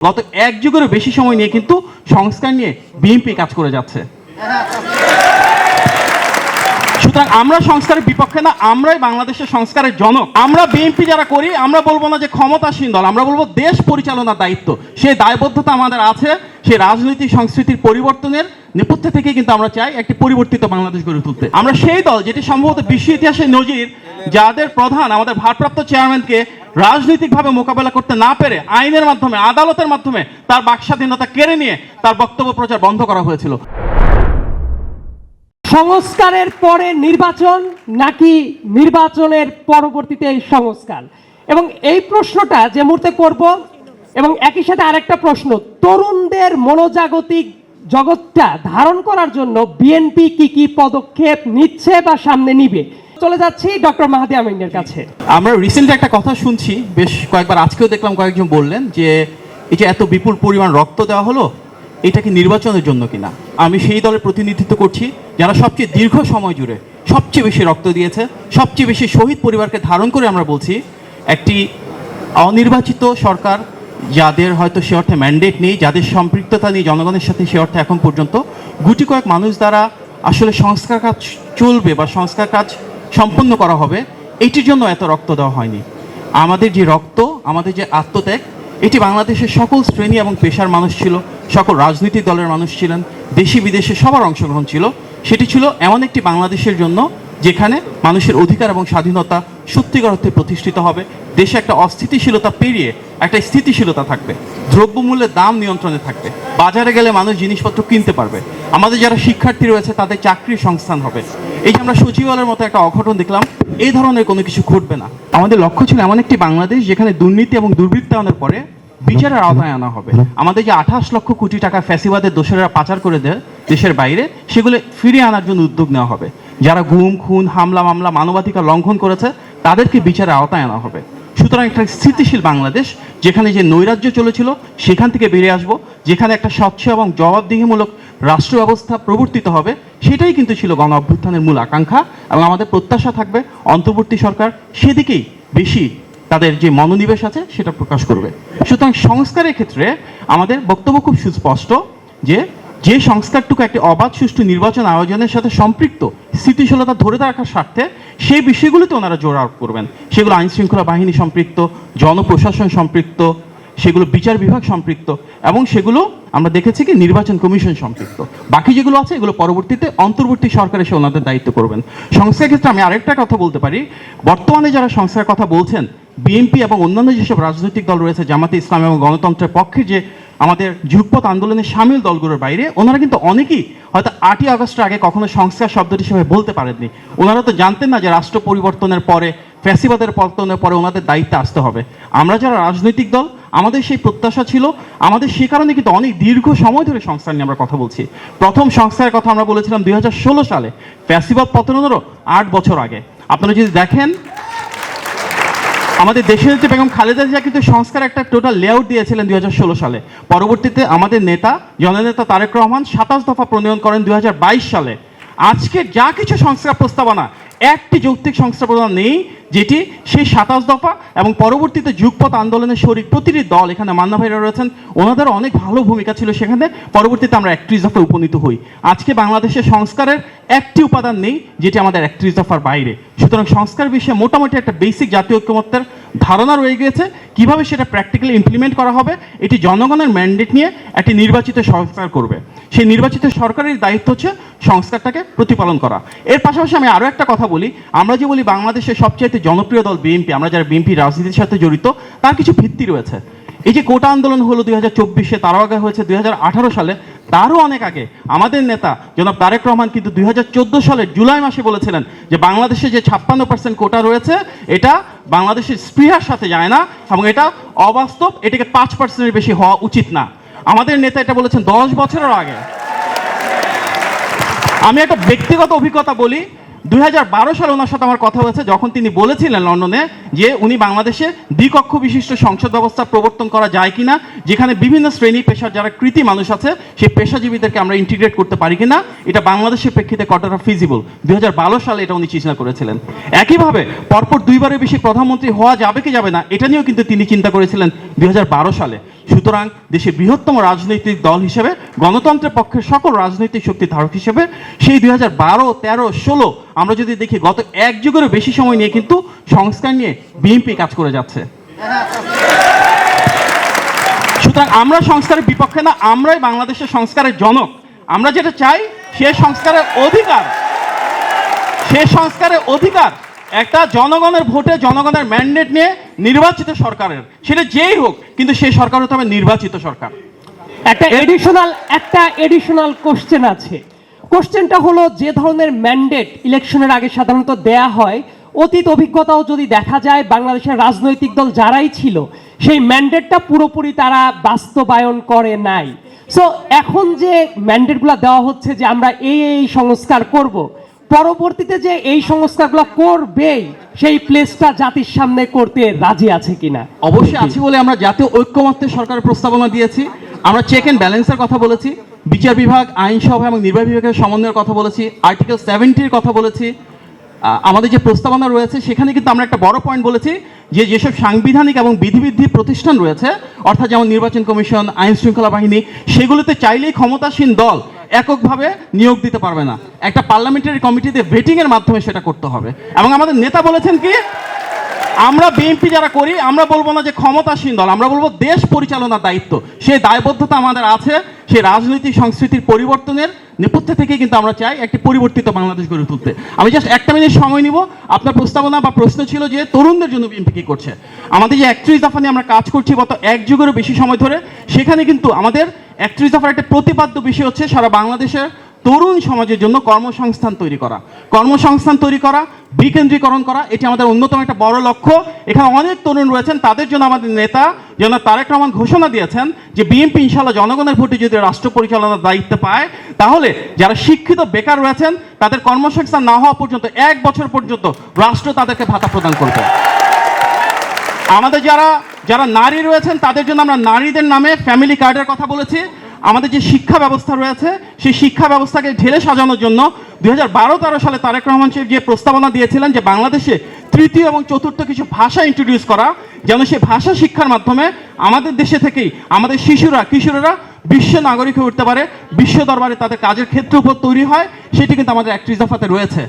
গত এক যুগেরও বেশি সময় নিয়ে কিন্তু সংস্কার নিয়ে বিএনপি কাজ করে যাচ্ছে। সুতরাং আমরা সংস্কারের বিপক্ষে না, আমরাই বাংলাদেশের সংস্কারের জনক। আমরা বিএনপি যারা করি, আমরা বলব না যে ক্ষমতাসীন দল, আমরা বলব দেশ পরিচালনার দায়িত্ব। সেই দায়বদ্ধতা আমাদের আছে, সেই রাজনৈতিক সংস্কৃতির পরিবর্তনের নেপথ্যে থেকে কিন্তু আমরা চাই একটি পরিবর্তিত বাংলাদেশ গড়ে তুলতে। আমরা সেই দল যেটি সম্ভবত বিশ্ব ইতিহাসে নজির, যাদের প্রধান, আমাদের ভারপ্রাপ্ত চেয়ারম্যানকে রাজনৈতিকভাবে মোকাবেলা করতে না পেরে, আইনের মাধ্যমে, আদালতের মাধ্যমে তার বাকস্বাধীনতা কেড়ে নিয়ে তার বক্তব্য প্রচার বন্ধ করা হয়েছিল। সংস্কারের পরে নির্বাচন নাকি নির্বাচনের পরবর্তীতে সংস্কার? এবং এই প্রশ্নটা যে মুহূর্তে করব, এবং একই সাথে আরেকটা প্রশ্ন, তরুণদের মনোজাগতিক জগৎটা ধারণ করার জন্য বিএনপি কি কি পদক্ষেপ নিচ্ছে বা সামনে নিবে? চলে যাচ্ছি ডক্টর মাহাদি আমিনের কাছে। আমরা রিসেন্টলি একটা কথা শুনছি, বেশ কয়েকবার আজকেও দেখলাম কয়েকজন বললেন যে এই যে এত বিপুল পরিমাণ রক্ত দেওয়া হলো এটা কি নির্বাচনের জন্য কিনা? আমি সেই দলের প্রতিনিধিত্ব করছি, যারা সবচেয়ে দীর্ঘ সময় জুড়ে সবচেয়ে বেশি রক্ত দিয়েছে, সবচেয়ে বেশি শহীদ পরিবারকে ধারণ করে আমরা বলছি, একটি অনির্বাচিত সরকার, যাদের হয়তো সে অর্থে ম্যান্ডেট নেই, যাদের সম্পৃক্ততা নেই জনগণের সাথে সে অর্থে এখন পর্যন্ত, গুটি কয়েক মানুষ দ্বারা আসলে সংস্কার কাজ চলবে বা সংস্কার কাজ সম্পন্ন করা হবে, এটির জন্য এত রক্ত দেওয়া হয়নি। আমাদের যে রক্ত, আমাদের যে আত্মত্যাগ এটি বাংলাদেশের সকল শ্রেণি এবং পেশার মানুষ ছিল, সকল রাজনৈতিক দলের মানুষ ছিলেন দেশি বিদেশে সবার অংশগ্রহণ ছিল। সেটি ছিল এমন একটি বাংলাদেশের জন্য যেখানে মানুষের অধিকার এবং স্বাধীনতা সত্যিকার অর্থে প্রতিষ্ঠিত হবে, দেশে একটা অস্থিতিশীলতা পেরিয়ে একটা স্থিতিশীলতা থাকবে, দ্রব্যমূল্যের দাম নিয়ন্ত্রণে থাকবে, বাজারে গেলে মানুষ জিনিসপত্র কিনতে পারবে। আমাদের যারা শিক্ষার্থী রয়েছে, তাদের চাকরির সংস্থান হবে। এই যে আমরা সচিবালয়ের মতো একটা অঘটন দেখলাম, এই ধরনের কোনো কিছু ঘটবে না। আমাদের লক্ষ্য ছিল এমন একটি বাংলাদেশ যেখানে দুর্নীতি এবং দুর্বৃত্তায়নের পরে বিচারের আওতায় আনা হবে। আমাদের যে আঠাশ লক্ষ কোটি টাকা ফ্যাসিবাদের দোষেরা পাচার করে দেয় দেশের বাইরে, সেগুলো ফিরিয়ে আনার জন্য উদ্যোগ নেওয়া হবে। যারা গুম, খুন, হামলা, মামলা, মানবাধিকার লঙ্ঘন করেছে, তাদেরকে বিচারের আওতায় আনা হবে। সুতরাং একটা স্থিতিশীল বাংলাদেশ, যেখানে যে নৈরাজ্য চলেছিল, সেখান থেকে বেরিয়ে আসব, যেখানে একটা স্বচ্ছ এবং জবাবদিহিমূলক রাষ্ট্র ব্যবস্থা প্রবর্তিত হবে, সেটাই কিন্তু ছিল গণ অভ্যুত্থানের মূল আকাঙ্ক্ষা এবং আমাদের প্রত্যাশা থাকবে, অন্তর্বর্তী সরকার সেদিকেই বেশি তাদের যে মনোনিবেশ আছে, সেটা প্রকাশ করবে। সুতরাং সংস্কারের ক্ষেত্রে আমাদের বক্তব্য খুব সুস্পষ্ট যে যে সংস্কারটুকু একটি অবাধ সুষ্ঠু নির্বাচন আয়োজনের সাথে সম্পৃক্ত স্থিতিশীলতা ধরে রাখার স্বার্থে, সেই বিষয়গুলিতে ওনারা জোর আরোপ করবেন। সেগুলো আইন শৃঙ্খলা বাহিনী সম্পৃক্ত, জনপ্রশাসন সম্পৃক্ত, সেগুলো বিচার বিভাগ সম্পৃক্ত, এবং সেগুলো আমরা দেখেছি কি নির্বাচন কমিশন সম্পৃক্ত। বাকি যেগুলো আছে, এগুলো পরবর্তীতে অন্তর্বর্তী সরকার এসে ওনাদের দায়িত্ব করবেন। সংস্থার ক্ষেত্রে আমি আরেকটা কথা বলতে পারি। বর্তমানে যারা সংস্কার কথা বলছেন, বিএনপি এবং অন্যান্য যেসব রাজনৈতিক দল রয়েছে, জামাতে ইসলাম এবং গণতন্ত্রের পক্ষে যে আমাদের যুগপথ আন্দোলনে সামিল দলগুলোর বাইরে, ওনারা কিন্তু অনেকেই হয়তো আটই আগস্টের আগে কখনো সংস্কার শব্দটি হিসেবে বলতে পারেননি। ওনারা তো জানতেন না যে রাষ্ট্র পরিবর্তনের পরে, ফ্যাসিবাদের পতনের পরে ওনাদের দায়িত্বে আসতে হবে। আমরা যারা রাজনৈতিক দল, আমাদের সেই প্রত্যাশা ছিল, আমাদের সে কারণে কিন্তু অনেক দীর্ঘ সময় ধরে সংস্কার নিয়ে আমরা কথা বলছি। প্রথম সংস্কারের কথা আমরা বলেছিলাম দুই হাজার ষোলো সালে, ফ্যাসিবাদ পতনেরও আট বছর আগে। আপনারা যদি দেখেন আমাদের দেশের যে বেগম খালেদা জিয়া কিন্তু সংস্কার একটা টোটাল লেআউট দিয়েছিলেন দুই হাজার ষোলো সালে। পরবর্তীতে আমাদের নেতা, জননেতা তারেক রহমান সাতাশ দফা প্রণয়ন করেন দুই হাজার বাইশ সালে। আজকে যা কিছু সংস্কার প্রস্তাবনা, একটি যৌক্তিক সংস্কার প্রস্তাবনা নেই যেটি সেই সাতাশ দফা এবং পরবর্তীতে যুগপথ আন্দোলনের শরিক প্রতিটি দল এখানে মান্না ভাইরা রয়েছেন। ওনাদের অনেক ভালো ভূমিকা ছিল সেখানে। পরবর্তীতে আমরা একত্রিশ দফায় উপনীত হই। আজকে বাংলাদেশের সংস্কারের একটি উপাদান নেই, যেটি আমাদের একত্রিশ দফার বাইরে। সুতরাং সংস্কার বিষয়ে মোটামুটি একটা বেসিক জাতীয় ঐক্যমত্যের ধারণা রয়ে গিয়েছে। কীভাবে সেটা প্র্যাকটিক্যালি ইমপ্লিমেন্ট করা হবে, এটি জনগণের ম্যান্ডেট নিয়ে একটি নির্বাচিত সংস্কার করবে। সেই নির্বাচিত সরকারের দায়িত্ব হচ্ছে সংস্কারটাকে প্রতিপালন করা। এর পাশাপাশি আমি আরও একটা কথা বলি। আমরা যে বলি বাংলাদেশের সবচাইতে জনপ্রিয় দল বিএনপি আমরা যারা বিএনপি রাজনীতির সাথে জড়িত, তার কিছু ভিত্তি রয়েছে। এই যে কোটা আন্দোলন হলো দুই হাজার চব্বিশে, তারও আগে হয়েছে দুই হাজার আঠারো সালে, তারও অনেক আগে। আমাদের নেতা জনাব তারেক রহমান কিন্তু দুই হাজার চোদ্দ সালের জুলাই মাসে বলেছিলেন যে বাংলাদেশে যে ছাপ্পান্ন পার্সেন্ট কোটা রয়েছে, এটা বাংলাদেশের স্পৃহার সাথে যায় না এবং এটা অবাস্তব, এটাকে পাঁচ পার্সেন্টের বেশি হওয়া উচিত না। আমাদের নেতা এটা বলেছেন দশ বছরের আগে। আমি একটা ব্যক্তিগত অভিজ্ঞতা বলি দুই হাজার বারো সালে ওনার সাথে আমার কথা হয়েছে, যখন তিনি বলেছিলেন লন্ডনে যে উনি বাংলাদেশে দ্বিকক্ষ বিশিষ্ট সংসদ ব্যবস্থা প্রবর্তন করা যায় কিনা, যেখানে বিভিন্ন শ্রেণি পেশার যারা কৃতি মানুষ আছে, সেই পেশাজীবীদেরকে আমরা ইন্টিগ্রেট করতে পারি কিনা, এটা বাংলাদেশের প্রেক্ষিতে কতটা ফিজিবল দুই হাজার বারো সালে এটা উনি চিন্তা করেছিলেন। একইভাবে পরপর দুইবারের বেশি প্রধানমন্ত্রী হওয়া যাবে কি যাবে না, এটা নিয়েও কিন্তু তিনি চিন্তা করেছিলেন দুই হাজার বারো সালে। সুতরাং দেশের বৃহত্তম রাজনৈতিক দল হিসেবে, গণতন্ত্রের পক্ষে সকল রাজনৈতিক শক্তি ধারক হিসেবে, সেই দুই হাজার বারো, তেরো, ষোলো, আমরা যদি দেখি গত এক যুগেরও বেশি সময় নিয়ে কিন্তু সংস্কার নিয়ে বিএনপি কাজ করে যাচ্ছে। সুতরাং আমরা সংস্কারের বিপক্ষে না, আমরাই বাংলাদেশের সংস্কারের জনক। আমরা যেটা চাই, সে সংস্কারের অধিকার। সে সংস্কারের অধিকার। একটা জনগণের ভোটে জনগণের ম্যান্ডেট নিয়ে নির্বাচিত সরকারের। সেটা যেই হোক কিন্তু সেই সরকার হতে হবে নির্বাচিত সরকার। একটা এডিশনাল একটা এডিশনাল কোশ্চেন আছে। কোশ্চেনটা হলো যে ধরনের ম্যান্ডেট ইলেকশনের আগে সাধারণত দেয়া হয় অতীত অভিজ্ঞতাও যদি দেখা যায় বাংলাদেশের রাজনৈতিক দল যারাই ছিল সেই ম্যান্ডেটটা পুরোপুরি তারা বাস্তবায়ন করে নাই। সো এখন যে ম্যান্ডেটগুলো দেওয়া হচ্ছে যে আমরা এই এই সংস্কার করব পরবর্তীতে যে এই সংস্কারগুলো করবেই সেই প্লেসটা জাতির সামনে করতে রাজি আছে কিনা? অবশ্যই আছে বলে আমরা জাতীয় ঐক্যমত্যের সরকারের প্রস্তাবনা দিয়েছি। আমরা চেক অ্যান্ড ব্যালেন্সের কথা বলেছি, বিচার বিভাগ আইনসভা এবং নির্বাহী বিভাগের সমন্বয়ের কথা বলেছি আর্টিকেল সেভেন্টির কথা বলেছি। আমাদের যে প্রস্তাবনা রয়েছে, সেখানে কিন্তু আমরা একটা বড় পয়েন্ট বলেছি যে যেসব সাংবিধানিক এবং বিধিবিধি প্রতিষ্ঠান রয়েছে, অর্থাৎ যেমন নির্বাচন কমিশন, আইন শৃঙ্খলা বাহিনী, সেগুলোতে চাইলেই ক্ষমতাসীন দল এককভাবে নিয়োগ দিতে পারবে না। একটা পার্লামেন্টারি কমিটিতে ভেটিংয়ের মাধ্যমে সেটা করতে হবে। এবং আমাদের নেতা বলেছেন কি? আমরা বিএনপি যারা করি, আমরা বলব না যে ক্ষমতাসীন দল, আমরা বলব দেশ পরিচালনার দায়িত্ব। সেই দায়বদ্ধতা আমাদের আছে, সেই রাজনৈতিক সংস্কৃতির পরিবর্তনের নেপথ্যে থেকে কিন্তু আমরা চাই একটি পরিবর্তিত বাংলাদেশ গড়ে তুলতে। আমি জাস্ট একটা মিনিট সময় নিব। আপনার প্রস্তাবনা বা প্রশ্ন ছিল যে তরুণদের জন্য বিএনপি কী করছে। আমাদের যে একত্রিশ দফা নিয়ে আমরা কাজ করছি গত এক যুগেরও বেশি সময় ধরে, সেখানে কিন্তু আমাদের একত্রিশ দফার একটা প্রতিপাদ্য বিষয় হচ্ছে সারা বাংলাদেশের তরুণ সমাজের জন্য কর্মসংস্থান তৈরি করা। কর্মসংস্থান তৈরি করা, বিকেন্দ্রীকরণ করা, এটি আমাদের অন্যতম একটা বড় লক্ষ্য। এখানে অনেক তরুণ রয়েছেন, তাদের জন্য আমাদের নেতা যেন তারেক রহমান ঘোষণা দিয়েছেন যে বিএনপি ইনশাল্লাহ জনগণের ভোটে যদি রাষ্ট্র পরিচালনার দায়িত্ব পায়, তাহলে যারা শিক্ষিত, বেকার রয়েছেন, তাদের কর্মসংস্থান না হওয়া পর্যন্ত, এক বছর পর্যন্ত রাষ্ট্র তাদেরকে ভাতা প্রদান করবে। আমাদের যারা যারা নারী রয়েছেন, তাদের জন্য আমরা নারীদের নামে ফ্যামিলি কার্ডের কথা বলেছি। আমাদের যে শিক্ষা ব্যবস্থা রয়েছে, সেই শিক্ষা ব্যবস্থাকে ঢেলে সাজানোর জন্য দুই হাজার বারো তেরো সালে তারেক রহমান সাহেব যে প্রস্তাবনা দিয়েছিলেন যে বাংলাদেশে তৃতীয় এবং চতুর্থ কিছু ভাষা ইন্ট্রোডিউস করা, যেন সেই ভাষা শিক্ষার মাধ্যমে আমাদের দেশে থেকেই আমাদের শিশুরা, কিশোরেরা বিশ্ব নাগরিক হয়ে উঠতে পারে, বিশ্ব দরবারে তাদের কাজের ক্ষেত্র উপর তৈরি হয়, সেটি কিন্তু আমাদের একত্রিশ দফাতে রয়েছে।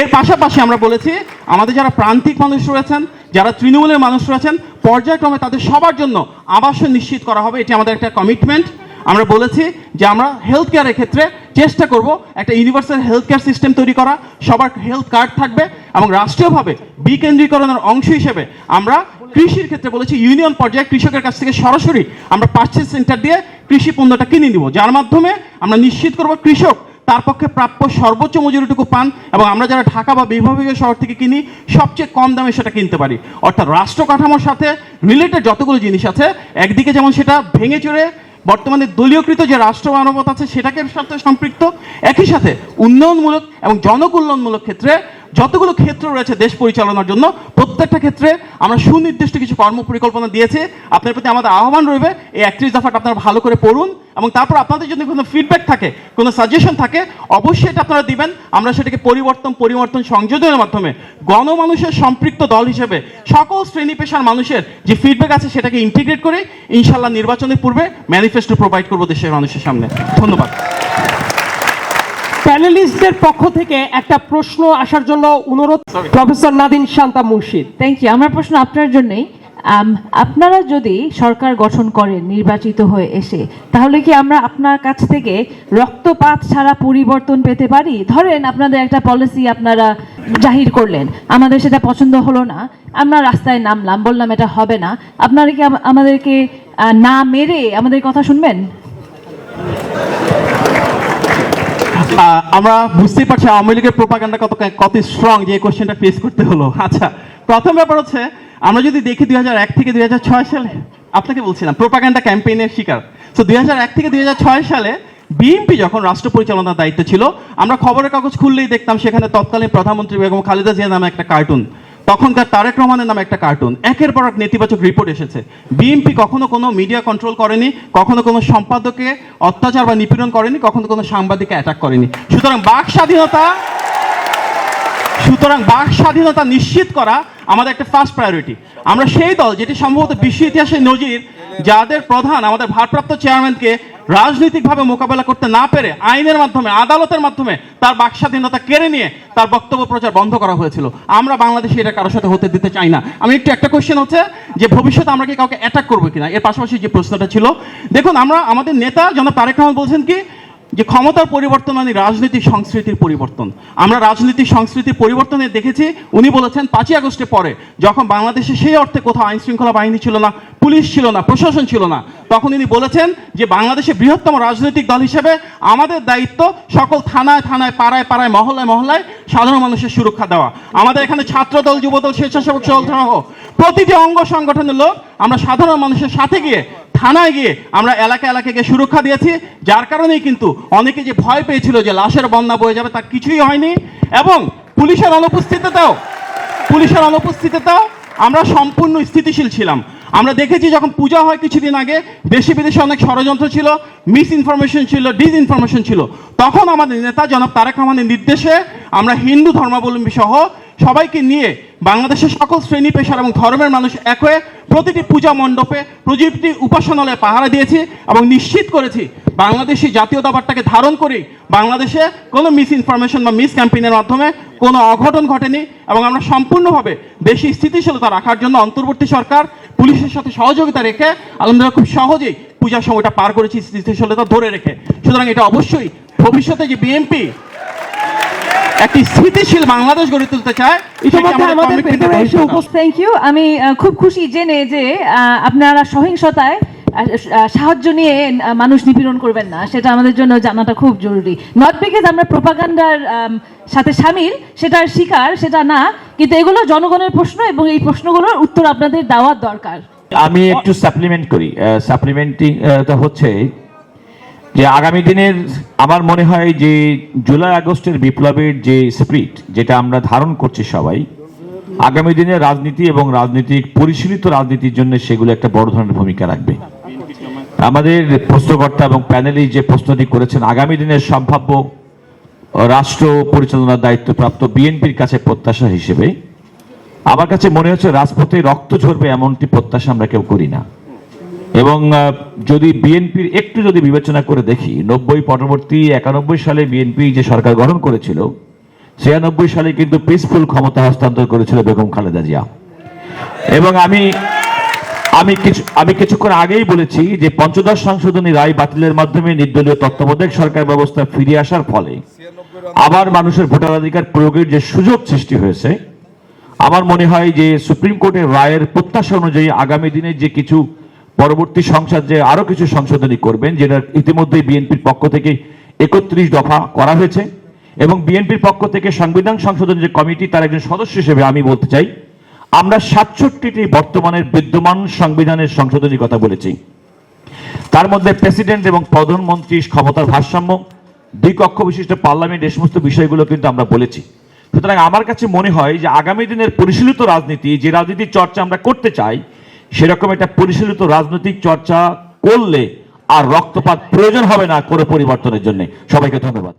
এর পাশাপাশি আমরা বলেছি, আমাদের যারা প্রান্তিক মানুষ রয়েছেন, যারা তৃণমূলের মানুষ রয়েছেন, পর্যায়ক্রমে তাদের সবার জন্য আবাসন নিশ্চিত করা হবে, এটি আমাদের একটা কমিটমেন্ট আমরা বলেছি যে আমরা হেলথ কেয়ারের ক্ষেত্রে চেষ্টা করব একটা ইউনিভার্সাল হেলথ কেয়ার সিস্টেম তৈরি করা, সবার হেলথ কার্ড থাকবে এবং রাষ্ট্রীয়ভাবে বিকেন্দ্রীকরণের অংশ হিসেবে আমরা কৃষির ক্ষেত্রে বলেছি ইউনিয়ন পর্যায়ে কৃষকের কাছ থেকে সরাসরি আমরা পার্চেস সেন্টার দিয়ে কৃষি পণ্যটা কিনে নিব। যার মাধ্যমে আমরা নিশ্চিত করব কৃষক তার পক্ষে প্রাপ্য সর্বোচ্চ মজুরিটুকু পান এবং আমরা যারা ঢাকা বা বিভাগীয় শহর থেকে কিনি, সবচেয়ে কম দামে সেটা কিনতে পারি। অর্থাৎ রাষ্ট্র কাঠামোর সাথে রিলেটেড যতগুলো জিনিস আছে, একদিকে যেমন সেটা ভেঙে চড়ে বর্তমানে দলীয়কৃত যে রাষ্ট্র মানবতা আছে, সেটাকে সাথে সম্পৃক্ত। একই সাথে উন্নয়নমূলক এবং জনকল্যাণমূলক ক্ষেত্রে যতগুলো ক্ষেত্র রয়েছে দেশ পরিচালনার জন্য, প্রত্যেকটা ক্ষেত্রে আমরা সুনির্দিষ্ট কিছু কর্ম পরিকল্পনা দিয়েছি। আপনার প্রতি আমাদের আহ্বান রইবে, এই একত্রিশ দফাটা আপনারা ভালো করে পড়ুন এবং তারপর আপনাদের যদি কোনো ফিডব্যাক থাকে, কোনো সাজেশন থাকে, অবশ্যই এটা আপনারা দিবেন। আমরা সেটাকে পরিবর্তন পরিবর্তন সংযোজনের মাধ্যমে গণমানুষের সম্পৃক্ত দল হিসেবে সকল শ্রেণি পেশার মানুষের যে ফিডব্যাক আছে সেটাকে ইন্টিগ্রেট করে ইনশাল্লাহ নির্বাচনের পূর্বে ম্যানিফেস্টো প্রোভাইড করব দেশের মানুষের সামনে। ধন্যবাদ। প্যানেলিস্টদের পক্ষ থেকে একটা প্রশ্ন আসার জন্য অনুরোধ প্রফেসর নাদিন শান্তা মুর্শিদ। থ্যাংক ইউ আমার প্রশ্ন আপনার জন্যই। আম, আপনারা যদি সরকার গঠন করেন নির্বাচিত হয়ে এসে তাহলে কি আমরা আপনার কাছ থেকে রক্তপাত ছাড়া পরিবর্তন পেতে পারি? ধরেন আপনাদের একটা পলিসি আপনারা জাহির করলেন। আমাদের সেটা পছন্দ হলো না। আমরা রাস্তায় নামলাম বললাম এটা হবে না। আপনারা কি আম- আমাদেরকে না মেরে আমাদের কথা শুনবেন? আমরা বুঝতেই পারছি আওয়ামী লীগের প্রোপাগান্ডা কত কত স্ট্রং যে কোশ্চেনটা ফেস করতে হলো। আচ্ছা প্রথম ব্যাপার হচ্ছে, আমরা যদি দেখি দুই হাজার এক থেকে দুই হাজার ছয় সালে, আপনাকে বলছিলাম প্রোপাগান্ডা ক্যাম্পেইনের শিকার। তো দুই হাজার এক থেকে দুই হাজার ছয় সালে বিএনপি যখন রাষ্ট্র পরিচালনার দায়িত্ব ছিল, আমরা খবরের কাগজ খুললেই দেখতাম সেখানে তৎকালীন প্রধানমন্ত্রী বেগম খালেদা জিয়া নামে একটা কার্টুন তখনকার তারেক রহমানের নামে একটা কার্টুন একের পর এক নেতিবাচক রিপোর্ট এসেছে। বিএনপি কখনো কোনো মিডিয়া কন্ট্রোল করেনি, কখনো কোনো সম্পাদকে অত্যাচার বা নিপীড়ন করেনি, কখনো কোনো সাংবাদিককে অ্যাটাক করেনি। সুতরাং বাক স্বাধীনতা, সুতরাং বাক স্বাধীনতা নিশ্চিত করা আমাদের একটা ফার্স্ট প্রায়োরিটি আমরা সেই দল যেটি সম্ভবত বিশ্ব ইতিহাসে নজির, যাদের প্রধান আমাদের ভারপ্রাপ্ত চেয়ারম্যানকে রাজনৈতিকভাবে মোকাবেলা করতে না পেরে আইনের মাধ্যমে, আদালতের মাধ্যমে তার বাকস্বাধীনতা কেড়ে নিয়ে তার বক্তব্য প্রচার বন্ধ করা হয়েছিল। আমরা বাংলাদেশে এটা কারোর সাথে হতে দিতে চাই না। আমি একটু একটা কোয়েশ্চেন হচ্ছে যে ভবিষ্যতে আমরা কি কাউকে অ্যাটাক করব কিনা? এর পাশাপাশি যে প্রশ্নটা ছিল, দেখুন, আমরা আমাদের নেতা জনাব তারেক রহমান বলছেন কি যে ক্ষমতার পরিবর্তন মানে রাজনৈতিক সংস্কৃতির পরিবর্তন। আমরা রাজনৈতিক সংস্কৃতির পরিবর্তনে দেখেছি, উনি বলেছেন পাঁচই আগস্টে পরে যখন বাংলাদেশে সেই অর্থে কোথাও আইন শৃঙ্খলা বাহিনী ছিল না, পুলিশ ছিল না, প্রশাসন ছিল না, তখন উনি বলেছেন যে বাংলাদেশে বৃহত্তম রাজনৈতিক দল হিসেবে আমাদের দায়িত্ব সকল থানায় থানায়, পাড়ায় পাড়ায়, মহল্লায় মহল্লায় সাধারণ মানুষের সুরক্ষা দেওয়া। আমাদের এখানে ছাত্রদল যুবদল স্বেচ্ছাসেবক সহ, প্রতিটি অঙ্গ সংগঠনের লোক আমরা সাধারণ মানুষের সাথে গিয়ে থানায় গিয়ে আমরা এলাকা এলাকাকে সুরক্ষা দিয়েছি, যার কারণেই কিন্তু অনেকে যে ভয় পেয়েছিল যে লাশের বন্যা বয়ে যাবে তা কিছুই হয়নি। এবং পুলিশের অনুপস্থিতিতেও পুলিশের অনুপস্থিতিতেও আমরা সম্পূর্ণ স্থিতিশীল ছিলাম। আমরা দেখেছি যখন পূজা হয় কিছুদিন আগে, দেশি বিদেশে অনেক ষড়যন্ত্র ছিল মিস ইনফরমেশন ছিল ডিস ইনফরমেশন ছিল। তখন আমাদের নেতা জনাব তারেক রহমানের নির্দেশে আমরা হিন্দু ধর্মাবলম্বী সহ সবাইকে নিয়ে বাংলাদেশের সকল শ্রেণি, পেশার এবং ধর্মের মানুষ এক হয়ে প্রতিটি পূজা মণ্ডপে প্রতিটি উপাসনালয়ে পাহারা দিয়েছি এবং নিশ্চিত করেছি বাংলাদেশি জাতীয়তাবাদটাকে ধারণ করেই বাংলাদেশে কোনো মিস ইনফরমেশন বা মিস ক্যাম্পেইনের মাধ্যমে কোনো অঘটন ঘটেনি এবং আমরা সম্পূর্ণভাবে দেশি স্থিতিশীলতা রাখার জন্য অন্তর্বর্তী সরকার পুলিশের সাথে সহযোগিতা রেখে আলহামদুলিল্লাহ খুব সহজেই পূজার সময়টা পার করেছি স্থিতিশীলতা ধরে রেখে। সুতরাং এটা অবশ্যই ভবিষ্যতে যে বিএনপি একটি স্থিতিশীল বাংলাদেশ গড়ে তুলতে চায় ইতিমধ্যে আমাদের ভেতরে এসে উপস্থিত। থ্যাংক ইউ আমি খুব খুশি জেনে যে আপনারা সহিংসতায় সাহায্য নিয়ে মানুষ নিপীড়ন করবেন না। সেটা আমাদের জন্য জানাটা খুব জরুরি। নট বিকজ আমরা প্রোপাগান্ডার সাথে সামিল সেটার শিকার সেটা না। কিন্তু এগুলো জনগণের প্রশ্ন এবং এই প্রশ্নগুলোর উত্তর আপনাদের দেওয়ার দরকার। আমি একটু সাপ্লিমেন্ট করি। সাপ্লিমেন্টিং হচ্ছে যে আগামী দিনের আমার মনে হয় যে জুলাই আগস্টের বিপ্লবের যে স্পিরিট যেটা আমরা ধারণ করছি সবাই, আগামী দিনে রাজনীতি এবং রাজনৈতিক পরিশীলিত রাজনীতির জন্য সেগুলো একটা বড় ধরনের ভূমিকা রাখবে। আমাদের প্রশ্নকর্তা এবং প্যানেলি যে প্রশ্নটি করেছেন, আগামী দিনের সম্ভাব্য রাষ্ট্র পরিচালনার দায়িত্বপ্রাপ্ত বিএনপির কাছে প্রত্যাশা হিসেবে। আমার কাছে মনে হচ্ছে রাজপথে রক্ত ঝরবে এমনটি প্রত্যাশা আমরা কেউ করি না। এবং যদি বিএনপির একটু যদি বিবেচনা করে দেখি, নব্বই পরবর্তী একানব্বই সালে বিএনপি যে সরকার গঠন করেছিল, ছিয়ানব্বই সালে কিন্তু পিসফুল ক্ষমতা হস্তান্তর করেছিল বেগম খালেদা জিয়া। এবং আমি আমি কিছু, আমি কিছুক্ষণ আগেই বলেছি যে পঞ্চদশ সংশোধনী রায় বাতিলের মাধ্যমে নির্দলীয় তত্ত্বাবধায়ক সরকার ব্যবস্থা ফিরে আসার ফলে আবার মানুষের ভোটাধিকার প্রয়োগের যে সুযোগ সৃষ্টি হয়েছে, আমার মনে হয় যে সুপ্রিম কোর্টের রায়ের প্রত্যাশা অনুযায়ী আগামী দিনে যে কিছু পরবর্তী সংসদ যে আরও কিছু সংশোধনী করবেন, যেটা ইতিমধ্যে বিএনপির পক্ষ থেকে একত্রিশ দফা করা হয়েছে এবং বিএনপির পক্ষ থেকে সংবিধান সংশোধন যে কমিটি, তার একজন সদস্য হিসেবে আমি বলতে চাই, আমরা সাতষট্টিটি বর্তমানের বিদ্যমান সংবিধানের সংশোধনীর কথা বলেছি। তার মধ্যে প্রেসিডেন্ট এবং প্রধানমন্ত্রী ক্ষমতার ভারসাম্য দুই কক্ষ বিশিষ্ট পার্লামেন্ট এই সমস্ত বিষয়গুলো কিন্তু আমরা বলেছি। সুতরাং আমার কাছে মনে হয় যে আগামী দিনের পরিশীলিত রাজনীতি, যে রাজনীতির চর্চা আমরা করতে চাই, সেরকম একটা পরিশীলিত রাজনৈতিক চর্চা করলে আর রক্তপাত প্রয়োজন হবে না করে পরিবর্তনের জন্য। সবাইকে ধন্যবাদ।